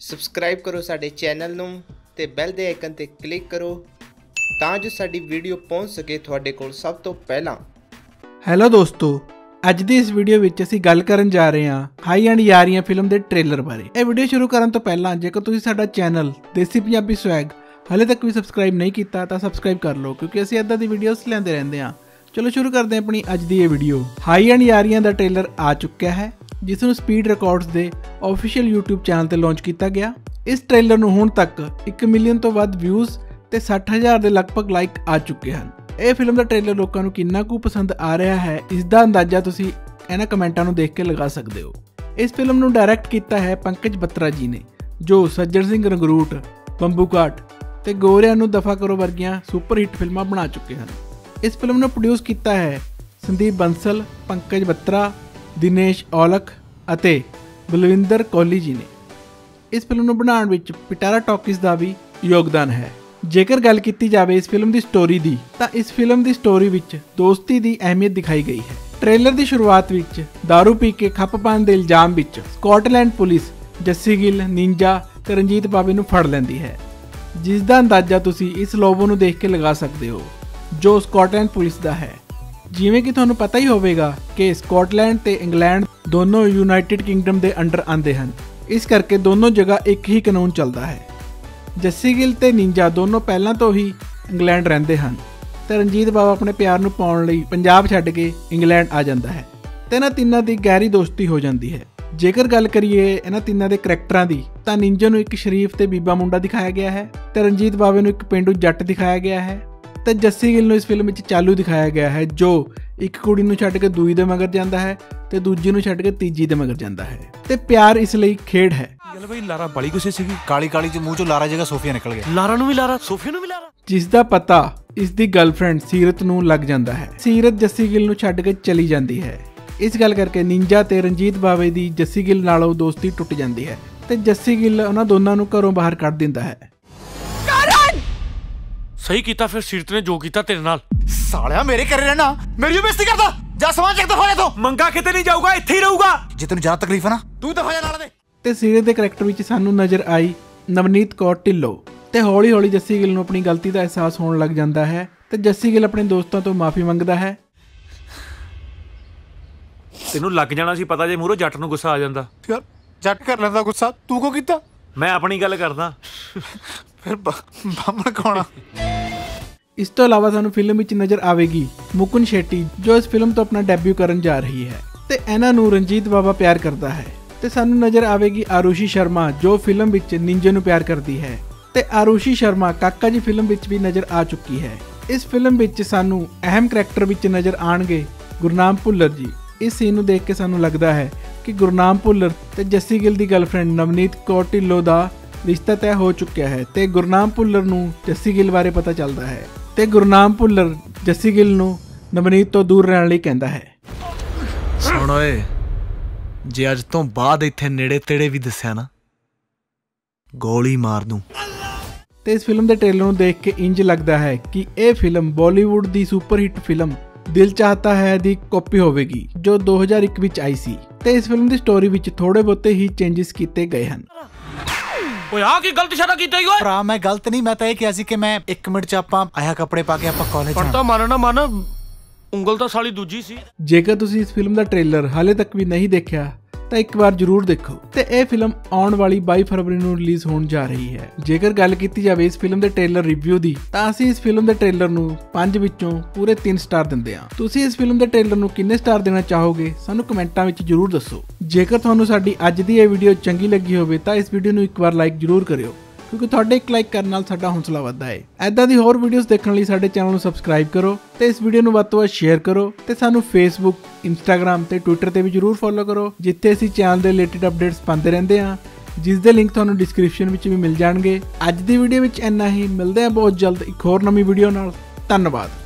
Subscribe ਕਰੋ ਸਾਡੇ channel ਨੂੰ ਤੇ ਬੈਲ ਦੇ ਆਈਕਨ ਤੇ ਕਲਿੱਕ ਕਰੋ ਤਾਂ ਜੋ ਸਾਡੀ ਵੀਡੀਓ ਪਹੁੰਚ ਸਕੇ ਤੁਹਾਡੇ ਕੋਲ ਸਭ ਤੋਂ ਪਹਿਲਾਂ। ਹੈਲੋ ਦੋਸਤੋ, ਅੱਜ ਦੀ ਇਸ ਵੀਡੀਓ ਵਿੱਚ ਅਸੀਂ ਗੱਲ ਕਰਨ ਜਾ ਰਹੇ ਹਾਂ ਹਾਈ ਐਂਡ ਯਾਰੀਆਂ ਫਿਲਮ ਦੇ ਟ੍ਰੇਲਰ ਬਾਰੇ। ਇਹ ਵੀਡੀਓ ਸ਼ੁਰੂ ਕਰਨ ਤੋਂ ਪਹਿਲਾਂ ਜੇਕਰ ਤੁਸੀਂ ਸਾਡਾ ਚੈਨਲ ਦੇਸੀ ਪੰਜਾਬੀ ਸਵੈਗ ਹਲੇ ਤੱਕ ਵੀ ਸਬਸਕ੍ਰਾਈਬ ਨਹੀਂ ਕੀਤਾ ਤਾਂ ਸਬਸਕ੍ਰਾਈਬ ਕਰ ਲਓ, ਕਿਉਂਕਿ ਅਸੀਂ ਇਦਾਂ ਦੀ ਵੀਡੀਓਜ਼ ਲੈਂਦੇ ਰਹਿੰਦੇ ਹਾਂ। ਚਲੋ ਸ਼ੁਰੂ ਕਰਦੇ ਹਾਂ ਆਪਣੀ ਅੱਜ ਦੀ ਇਹ ਵੀਡੀਓ ਹਾਈ ਐਂਡ ਯਾਰੀਆਂ ਦਾ ਟ੍ਰੇਲਰ ਆ ਚੁੱਕਿਆ ਹੈ। ਜਿਸ ਨੂੰ ਸਪੀਡ ਰਿਕਾਰਡਸ ਦੇ ਆਫੀਸ਼ੀਅਲ YouTube ਚੈਨਲ ਤੇ ਲਾਂਚ ਕੀਤਾ ਗਿਆ। ਇਸ ਟ੍ਰੇਲਰ ਨੂੰ ਹੁਣ ਤੱਕ 1 ਮਿਲੀਅਨ ਤੋਂ ਵੱਧ ਵਿਊਜ਼ ਤੇ 60000 ਦੇ ਲਗਭਗ ਲਾਈਕ ਆ ਚੁੱਕੇ ਹਨ। ਇਹ ਫਿਲਮ ਦਾ ਟ੍ਰੇਲਰ ਲੋਕਾਂ ਨੂੰ ਕਿੰਨਾ ਕੁ ਪਸੰਦ ਆ ਰਿਹਾ ਹੈ ਇਸ ਦਾ ਅੰਦਾਜ਼ਾ ਤੁਸੀਂ ਇਹਨਾਂ ਕਮੈਂਟਾਂ ਨੂੰ ਦੇਖ ਕੇ ਲਗਾ ਸਕਦੇ ਹੋ। ਇਸ ਫਿਲਮ ਨੂੰ ਡਾਇਰੈਕਟ ਕੀਤਾ ਹੈ ਪੰਕਜ ਬੱਤਰਾ ਜੀ ਨੇ, ਜੋ ਸੱਜਣ ਸਿੰਘ ਰੰਗਰੂਟ, ਬੰਬੂ ਕਾਟ ਤੇ ਗੋਰਿਆਂ ਨੂੰ ਦਫਾ ਕਰੋ ਵਰਗੀਆਂ ਸੁਪਰ ਹਿੱਟ ਫਿਲਮਾਂ ਬਣਾ ਚੁੱਕੇ ਹਨ। ਇਸ ਫਿਲਮ ਨੂੰ ਪ੍ਰੋਡਿਊਸ ਕੀਤਾ ਹੈ ਸੰਦੀਪ ਬੰਸਲ, ਪੰਕਜ ਬੱਤਰਾ, ਦਿਨੇਸ਼ ਔਲਖ ਅਤੇ ਬਲਵਿੰਦਰ ਕੋਲੀ ਜੀ ਨੇ। ਇਸ ਫਿਲਮ ਨੂੰ ਬਣਾਉਣ ਵਿੱਚ ਪਿਟਾਰਾ ਟਾਕੀਜ਼ ਦਾ ਵੀ ਯੋਗਦਾਨ ਹੈ। ਜੇਕਰ ਗੱਲ ਕੀਤੀ ਜਾਵੇ ਇਸ ਫਿਲਮ ਦੀ ਸਟੋਰੀ ਦੀ, ਤਾਂ ਇਸ ਫਿਲਮ ਦੀ ਸਟੋਰੀ ਵਿੱਚ ਦੋਸਤੀ ਦੀ ਅਹਿਮੀਅਤ ਦਿਖਾਈ ਗਈ ਹੈ। ਟ੍ਰੇਲਰ ਦੀ ਸ਼ੁਰੂਆਤ ਵਿੱਚ दारू ਪੀ ਕੇ ਖੱਪ ਪਾਉਣ ਦੇ ਇਲਜ਼ਾਮ ਵਿੱਚ Scotland police Jassi Gill, Ninja ਤੇ ਰਣਜੀਤ ਬਾਬੇ ਨੂੰ ਫੜ ਲੈਂਦੀ ਹੈ। ਜਿਸ ਦਾ ਅੰਦਾਜ਼ਾ ਤੁਸੀਂ ਇਸ ਲੋਗੋ ਨੂੰ ਦੇਖ ਕੇ ਲਗਾ ਸਕਦੇ ਹੋ, ਜੋ ਸਕਾਟਲੈਂਡ ਪੁਲਿਸ ਦਾ ਹੈ। ਜਿਵੇਂ ਕਿ ਤੁਹਾਨੂੰ ਪਤਾ ਹੀ ਹੋਵੇਗਾ ਕਿ ਸਕਾਟਲੈਂਡ ਤੇ ਇੰਗਲੈਂਡ ਦੋਨੋਂ ਯੂਨਾਈਟਿਡ ਕਿੰਗਡਮ ਦੇ ਅੰਡਰ ਆਉਂਦੇ ਹਨ। ਇਸ ਕਰਕੇ ਦੋਨੋਂ ਜਗ੍ਹਾ ਇੱਕ ਹੀ ਕਾਨੂੰਨ ਚੱਲਦਾ ਹੈ। ਜੱਸੀ ਗਿੱਲ ਤੇ ਨਿੰਜਾ ਦੋਨੋਂ ਪਹਿਲਾਂ ਤੋਂ ਹੀ ਇੰਗਲੈਂਡ ਰਹਿੰਦੇ ਹਨ। ਤੇ ਰਣਜੀਤ ਬਾਵਾ ਆਪਣੇ ਪਿਆਰ ਨੂੰ ਪਾਉਣ ਲਈ ਪੰਜਾਬ ਛੱਡ ਕੇ ਇੰਗਲੈਂਡ ਆ ਜਾਂਦਾ ਹੈ। ਤੇ ਇਹਨਾਂ ਤਿੰਨਾਂ ਦੀ ਗਹਿਰੀ ਦੋਸਤੀ ਹੋ ਜਾਂਦੀ ਹੈ। ਜੇਕਰ ਗੱਲ ਕਰੀਏ ਇਹਨਾਂ ਤਿੰਨਾਂ ਦੇ ਕਰੈਕਟਰਾਂ ਦੀ, ਤਾਂ ਨਿੰਜਾ ਨੂੰ ਇੱਕ ਸ਼ਰੀਫ ਤੇ ਬੀਬਾ ਮੁੰਡਾ ਦਿਖਾਇਆ ਗਿਆ ਹੈ। ਤੇ ਰਣਜੀਤ ਬਾਵੇ ਨੂੰ ਇੱਕ ਪਿੰਡੂ ਜੱਟ ਦਿਖਾਇਆ ਗਿਆ ਹੈ। ਤੇ ਜੱਸੀ ਗਿੱਲ ਨੂੰ ਇਸ ਫਿਲਮ ਵਿੱਚ ਚਾਲੂ ਦਿਖਾਇਆ ਗਿਆ ਹੈ ਜੋ ਇੱਕ ਕੁੜੀ ਨੂੰ ਛੱਡ ਕੇ ਦੂਜੀ ਦੇ ਮਗਰ ਜਾਂਦਾ ਹੈ ਤੇ ਦੂਜੀ ਨੂੰ ਛੱਡ ਕੇ ਤੀਜੀ ਦੇ ਮਗਰ ਜਾਂਦਾ ਹੈ। ਤੇ ਪਿਆਰ ਇਸ ਲਈ ਖੇਡ ਹੈ। ਗੱਲ ਬਈ ਲਾਰਾ ਬੜੀ ਗੁੱਸੇ ਸੀਗੀ। ਕਾਲੀ ਕਾਲੀ ਚ ਮੂੰਹ ਚੋਂ ਲਾਰਾ ਜਗ੍ਹਾ ਸੋਫੀਆ ਨਿਕਲ ਗਿਆ। ਲਾਰਾ ਨੂੰ ਵੀ ਲਾਰਾ। ਸੋਫੀਆ ਨੂੰ ਵੀ ਲਾਰਾ। ਜਿਸ ਦਾ ਪਤਾ ਇਸ ਦੀ ਗਰਲਫ੍ਰੈਂਡ ਸੀਰਤ ਨੂੰ ਲੱਗ ਜਾਂਦਾ ਹੈ। ਸੀਰਤ ਜੱਸੀ ਗਿੱਲ ਨੂੰ ਛੱਡ ਕੇ ਚਲੀ ਜਾਂਦੀ ਹੈ। ਇਸ ਗੱਲ ਕਰਕੇ ਨਿੰਜਾ ਤੇ ਰਣਜੀਤ ਬਾਵੇ ਦੀ ਜੱਸੀ ਗਿੱਲ ਨਾਲੋਂ ਦੋਸਤੀ ਟੁੱਟ ਜਾਂਦੀ ਹੈ। ਤੇ ਜੱਸੀ ਗਿੱਲ ਉਹਨਾਂ ਦੋਨਾਂ ਨੂੰ ਘਰੋਂ ਬਾਹਰ ਕੱਢ ਦਿੰਦਾ ਹੈ। ਸਹੀ ਕੀਤਾ ਫਿਰ ਸੀਰਤ ਨੇ ਜੋ ਕੀਤਾ ਤੇਰੇ ਨਾਲ। ਸਾਲਿਆ ਮੇਰੇ ਘਰੇ ਰਹਿਣਾ। ਮੇਰੀ ਬੇਇੱਜ਼ਤੀ ਕਰਦਾ। ਜਾ ਸਮਾਨ ਚੱਕ ਦਫਾ ਜਾ ਤੂੰ। ਮੰਗਾ ਕਿਤੇ ਨਹੀਂ ਜਾਊਗਾ ਇੱਥੇ ਹੀ ਰਹੂਗਾ। ਜੇ ਤੈਨੂੰ ਜ਼ਿਆਦਾ ਤਕਲੀਫ ਹੈ ਨਾ। ਤੂੰ ਦਫਾ ਜਾ ਨਾਲ ਦੇ। ਤੇ ਸੀਰਤ ਦੇ ਕਰੈਕਟਰ ਵਿੱਚ ਸਾਨੂੰ ਨਜ਼ਰ ਆਈ ਨਵਨੀਤ ਕੌਰ ਢਿੱਲੋਂ। ਤੇ ਹੌਲੀ-ਹੌਲੀ ਜੱਸੀ ਗਿੱਲ ਨੂੰ ਆਪਣੀ ਗਲਤੀ ਦਾ ਅਹਿਸਾਸ ਹੋਣ ਲੱਗ ਜਾਂਦਾ ਹੈ ਤੇ ਜੱਸੀ ਗਿੱਲ ਆਪਣੇ ਦੋਸਤਾਂ ਤੋਂ ਮਾਫੀ ਮੰਗਦਾ ਹੈ। ਤੈਨੂੰ ਲੱਗ ਜਾਣਾ ਸੀ ਪਤਾ ਜੇ ਮੂਹਰੋਂ ਜੱਟ ਨੂੰ ਗੁੱਸਾ ਆ ਜਾਂਦਾ। ਯਾਰ ਜੱਟ ਕਰ ਲੈਂਦਾ ਗੁੱਸਾ। ਤੂੰ ਕੋ ਕੀਤਾ? ਮੈਂ ਆਪਣੀ ਗੱਲ ਕਰਦਾ। ਫਿਰ ਬਾਮਣ ਕੋਣਾ ਇਸ ਤੋਂ ਇਲਾਵਾ ਸਾਨੂੰ ਫਿਲਮ ਵਿੱਚ ਨਜ਼ਰ ਆਵੇਗੀ ਮੁਕੁਨ ਸ਼ੈਟੀ, ਜੋ ਇਸ ਫਿਲਮ ਤੋਂ ਆਪਣਾ ਡੈਬਿਊ ਕਰਨ ਜਾ ਰਹੀ ਹੈ। ਤੇ ਇਹਨਾਂ ਨੂੰ ਰਣਜੀਤ ਬਾਬਾ ਪਿਆਰ ਕਰਦਾ ਹੈ। ਤੇ ਸਾਨੂੰ ਨਜ਼ਰ ਆਵੇਗੀ ਆਰੂਸ਼ੀ ਸ਼ਰਮਾ, ਜੋ ਫਿਲਮ ਵਿੱਚ ਨਿੰਜੇ ਨੂੰ ਪਿਆਰ ਕਰਦੀ ਹੈ। ਤੇ ਆਰੂਸ਼ੀ ਸ਼ਰਮਾ ਕਾਕਾ ਜੀ ਫਿਲਮ ਵਿੱਚ ਵੀ ਨਜ਼ਰ ਆ ਚੁੱਕੀ ਹੈ। ਇਸ ਫਿਲਮ ਵਿੱਚ ਸਾਨੂੰ ਅਹਿਮ ਕਰੈਕਟਰ ਵਿੱਚ ਨਜ਼ਰ ਆਣਗੇ ਗੁਰਨਾਮ ਭੁੱਲਰ ਜੀ। ਇਸ ਸੀਨ ਨੂੰ ਦੇਖ ਕੇ ਸਾਨੂੰ ਲੱਗਦਾ ਹੈ ਕਿ ਗੁਰਨਾਮ ਭੁੱਲਰ ਤੇ ਜੱਸੀ ਗਿੱਲ ਦੀ ਗਰਲਫ੍ਰੈਂਡ ਨਵਨੀਤ ਕੌਰ ਢਿੱਲੋਂ ਦਾ ਰਿਸ਼ਤਾ ਤੈਅ ਹੋ ਚੁੱਕਿਆ ਹੈ ਤੇ ਗੁਰਨਾਮ ਭੁੱਲਰ ਨੂੰ ਜੱਸੀ ਗਿੱਲ ਬਾਰੇ ਪਤਾ ਚੱਲਦਾ ਹੈ। ਤੇ ਗੁਰਨਾਮ ਭੁੱਲਰ ਜੱਸੀ ਗਿੱਲ ਨੂੰ ਨਵਨੀਤ ਤੋਂ ਦੂਰ ਰਹਿਣ ਲਈ ਕਹਿੰਦਾ ਹੈ। ਸੁਣ ਓਏ ਜੇ ਅੱਜ ਤੋਂ ਬਾਅਦ ਇੱਥੇ ਨੇੜੇ ਤੇੜੇ ਵੀ ਦੱਸਿਆ ਨਾ ਗੋਲੀ ਮਾਰ ਦੂੰ। ਤੇ ਇਸ ਫਿਲਮ ਦੇ ਟ੍ਰੇਲਰ ਨੂੰ ਦੇਖ ਕੇ ਇੰਜ ਲੱਗਦਾ ਹੈ ਕਿ ਇਹ ਫਿਲਮ ਬਾਲੀਵੁੱਡ ਦੀ super hit film Dil Chahta Hai ਦੀ ਕਾਪੀ ਹੋਵੇਗੀ ਜੋ 2001 ਵਿੱਚ ਆਈ ਸੀ। ਤੇ ਇਸ ਫਿਲਮ ਦੀ ਸਟੋਰੀ ਵਿੱਚ ਥੋੜੇ ਬਹੁਤੇ ਹੀ ਚੇਂਜਸ ਕੀਤੇ ਗਏ ਹਨ। ਓਏ ਆ ਕੀ ਗਲਤ ਇਸ਼ਾਰਾ ਕੀਤਾ ਈ ਓਏ? ਭਰਾ ਮੈਂ ਗਲਤ ਨਹੀਂ ਮੈਂ ਤਾਂ ਇਹ ਕਿਹਾ ਸੀ ਕਿ ਮੈਂ 1 ਮਿੰਟ ਚ ਆਪਾਂ ਆਇਆ ਕੱਪੜੇ ਪਾ ਕੇ ਆਪਾਂ ਕਾਲਜ ਪਰ ਤਾਂ ਮੰਨ ਨਾ ਮੰਨ ਉਂਗਲ ਤਾਂ ਸਾਲੀ ਦੂਜੀ ਸੀ। ਜੇਕਰ ਤੁਸੀਂ ਇਸ ਫਿਲਮ ਦਾ ਟ੍ਰੇਲਰ ਹਾਲੇ ਤੱਕ ਵੀ ਨਹੀਂ ਦੇਖਿਆ ਤਾਂ ਇੱਕ ਵਾਰ ਜ਼ਰੂਰ ਦੇਖੋ ਤੇ ਇਹ ਫਿਲਮ ਆਉਣ ਵਾਲੀ 22 ਫਰਵਰੀ ਨੂੰ ਰਿਲੀਜ਼ ਹੋਣ ਜਾ ਰਹੀ ਹੈ। ਜੇਕਰ ਗੱਲ ਕੀਤੀ ਜਾਵੇ ਇਸ ਫਿਲਮ ਦੇ ਟ੍ਰੇਲਰ ਰਿਵਿਊ ਦੀ ਤਾਂ ਅਸੀਂ ਇਸ ਫਿਲਮ ਦੇ ਟ੍ਰੇਲਰ ਨੂੰ 5 ਵਿੱਚੋਂ ਪੂਰੇ 3 ਸਟਾਰ ਦਿੰਦੇ ਹਾਂ। ਤੁਸੀਂ ਇਸ ਫਿਲਮ ਦੇ ਟ੍ਰੇਲਰ ਨੂੰ ਕਿੰਨੇ ਸਟਾਰ ਦੇਣਾ ਚਾਹੋਗੇ ਸਾਨੂੰ ਕਮੈਂਟਾਂ ਵਿੱਚ ਜ਼ਰੂਰ ਦੱਸੋ। ਜੇਕਰ ਤੁਹਾਨੂੰ ਸਾਡੀ ਅੱਜ ਦੀ ਇਹ ਵੀਡੀਓ ਚੰਗੀ ਲੱਗੀ ਹੋਵੇ ਤਾਂ ਇਸ ਵੀਡੀਓ ਨੂੰ ਇੱਕ ਵਾਰ ਲਾਈਕ ਜ਼ਰੂਰ ਕਰਿਓ, ਕਿਉਂਕਿ ਤੁਹਾਡੇ ਇੱਕ ਲਾਈਕ ਕਰਨ ਨਾਲ ਸਾਡਾ ਹੌਸਲਾ ਵੱਧਦਾ ਹੈ। ਐਦਾਂ ਦੀ ਹੋਰ ਵੀਡੀਓਜ਼ ਦੇਖਣ ਲਈ ਸਾਡੇ ਚੈਨਲ ਨੂੰ ਸਬਸਕ੍ਰਾਈਬ ਕਰੋ ਤੇ ਇਸ ਵੀਡੀਓ ਨੂੰ ਵੱਧ ਤੋਂ ਵੱਧ ਸ਼ੇਅਰ ਕਰੋ ਤੇ ਸਾਨੂੰ ਫੇਸਬੁੱਕ ਇੰਸਟਾਗ੍ਰam ਤੇ ਟਵਿੱਟਰ ਤੇ ਵੀ ਜਰੂਰ ਫੋਲੋ ਕਰੋ, ਜਿੱਥੇ ਅਸੀਂ ਚੈਨਲ ਦੇ ਰਿਲੇਟਡ ਅਪਡੇਟਸ ਪਾਉਂਦੇ ਰਹਿੰਦੇ ਹਾਂ, ਜਿਸ ਦੇ ਲਿੰਕ ਤੁਹਾਨੂੰ ਡਿਸਕ੍ਰਿਪਸ਼ਨ ਵਿੱਚ ਵੀ ਮਿਲ ਜਾਣਗੇ। ਅੱਜ ਦੀ ਵੀਡੀਓ ਵਿੱਚ ਇੰਨਾ ਹੀ, ਮਿਲਦੇ ਹਾਂ ਬਹੁਤ ਜਲਦ ਇੱਕ ਹੋਰ ਨਵੀਂ ਵੀਡੀਓ ਨਾਲ। ਧੰਨਵਾਦ।